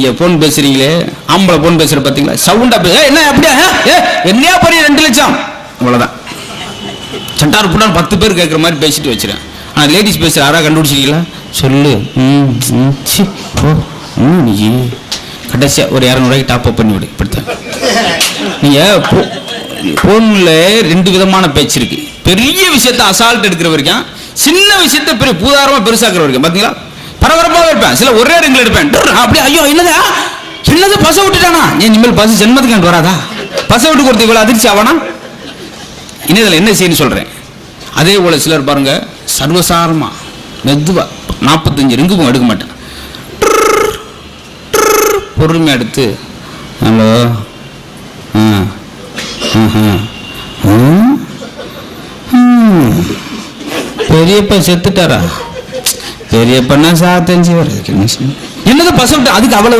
நீங்க ஃபோன் பேசுறீங்களே? ஆம்பளை ஃபோன் பேசுகிற பார்த்தீங்களா சவுண்டாக பேச என்ன அப்படியா? ஏ என்னையா பெரிய ரெண்டு லட்சம்? அவ்வளோதான் சட்டார் புட்டான் பத்து பேர் கேட்குற மாதிரி பேசிட்டு வச்சிருக்கேன். ஆனால் லேடிஸ் பேசுகிற யாராக கண்டுபிடிச்சிங்களா சொல்லு. ம் ம் நீ. கடைசியா ஒரு இரநூறுவாய்க்கு டாப் அப் பண்ணி விடு. இப்படித்தான். நீங்க ஃபோனில் ரெண்டு விதமான பேச்சு இருக்கு. பெரிய விஷயத்த அசால்ட் எடுக்கிற வரைக்கும் சின்ன விஷயத்த பெரிய பூதாரமாக பெருசாக்குற வரைக்கும் பார்த்தீங்களா பரபரப்பாக இருப்பேன். சில ஒரே ரெங்கில் எடுப்பேன். டர், அப்படியே ஐயோ என்னதா? என்னது பச விட்டுட்டானா? ஏன் இனிமேல் பஸ் ஜென்மத்துக்கு எனக்கு வராதா? பச விட்டு கொடுத்து இவ்வளோ அதிர்ச்சி ஆவானா? இனிதில் என்ன செய்யணும் சொல்கிறேன் அதே போல் சிலர் பாருங்க சர்வசாரமாக மெதுவாக நாற்பத்தஞ்சு ரிங்குக்கும் எடுக்க மாட்டேன். பொறுமையாக எடுத்து ஹலோ ஆ பெரியப்பா செத்துட்டாரா? பெரியப்பன்னா சாத்தஞ்சு வருது என்னது பசங்க அதுக்கு அவ்வளவு